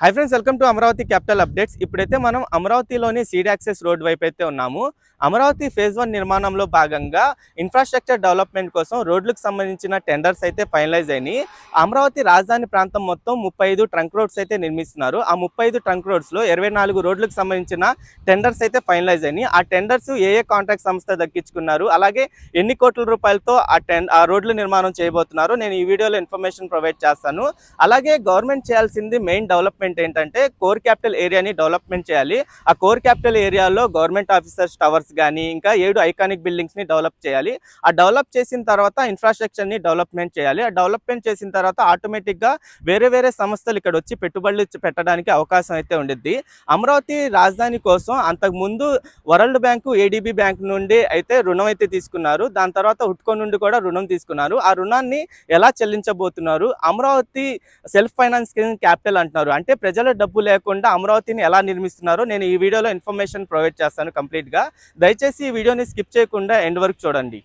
Hi friends welcome to Amaravati capital updates ఇప్పుడైతే మనం అమరావతిలోని సీడ్ యాక్సెస్ రోడ్ వైపు అయితే ఉన్నాము. అమరావతి ఫేజ్ వన్ నిర్మాణంలో భాగంగా ఇన్ఫ్రాస్ట్రక్చర్ డెవలప్మెంట్ కోసం రోడ్లకు సంబంధించిన టెండర్స్ అయితే ఫైనలైజ్ అయినాయి. అమరావతి రాజధాని ప్రాంతం మొత్తం ముప్పై ట్రంక్ రోడ్స్ అయితే నిర్మిస్తున్నారు. ఆ ముప్పై ఐదు ట్రంక్ రోడ్స్లో ఇరవై నాలుగు రోడ్లకు సంబంధించిన టెండర్స్ అయితే ఫైనలైజ్ అయినాయి. ఆ టెండర్స్ ఏ ఏ కాంట్రాక్ట్ సంస్థ దక్కించుకున్నారు? అలాగే ఎన్ని కోట్ల రూపాయలతో ఆ టెన్ ఆ రోడ్ల నిర్మాణం చేయబోతున్నారు? నేను ఈ వీడియోలో ఇన్ఫర్మేషన్ ప్రొవైడ్ చేస్తాను. అలాగే గవర్నమెంట్ చేయాల్సింది మెయిన్ డెవలప్మెంట్ ఏంటంటే కోర్ క్యాపిటల్ ఏరియాని డెవలప్మెంట్ చేయాలి. ఆ కోర్ క్యాపిటల్ ఏరియాలో గవర్నమెంట్ ఆఫీసర్స్ టవర్స్ కానీ ఇంకా ఏడు ఐకానిక్ బిల్డింగ్స్ని డెవలప్ చేయాలి. ఆ డెవలప్ చేసిన తర్వాత ఇన్ఫ్రాస్ట్రక్చర్ని డెవలప్మెంట్ చేయాలి. ఆ డెవలప్మెంట్ చేసిన తర్వాత ఆటోమేటిక్గా వేరే వేరే సంస్థలు ఇక్కడ వచ్చి పెట్టుబడులు పెట్టడానికి అవకాశం అయితే ఉండిద్ది. అమరావతి రాజధాని కోసం అంతకు ముందు వరల్డ్ బ్యాంకు ఏడీబీ బ్యాంక్ నుండి అయితే రుణం అయితే తీసుకున్నారు. దాని తర్వాత హుట్కో నుండి కూడా రుణం తీసుకున్నారు. ఆ రుణాన్ని ఎలా చెల్లించబోతున్నారు? అమరావతి సెల్ఫ్ ఫైనాన్స్ క్యాపిటల్ అంటున్నారు. అంటే ప్రజల డబ్బు లేకుండా అమరావతిని ఎలా నిర్మిస్తున్నారో నేను ఈ వీడియోలో ఇన్ఫర్మేషన్ ప్రొవైడ్ చేస్తాను కంప్లీట్గా. దయచేసి ఈ వీడియోని స్కిప్ చేయకుండా ఎండ్ వరకు చూడండి.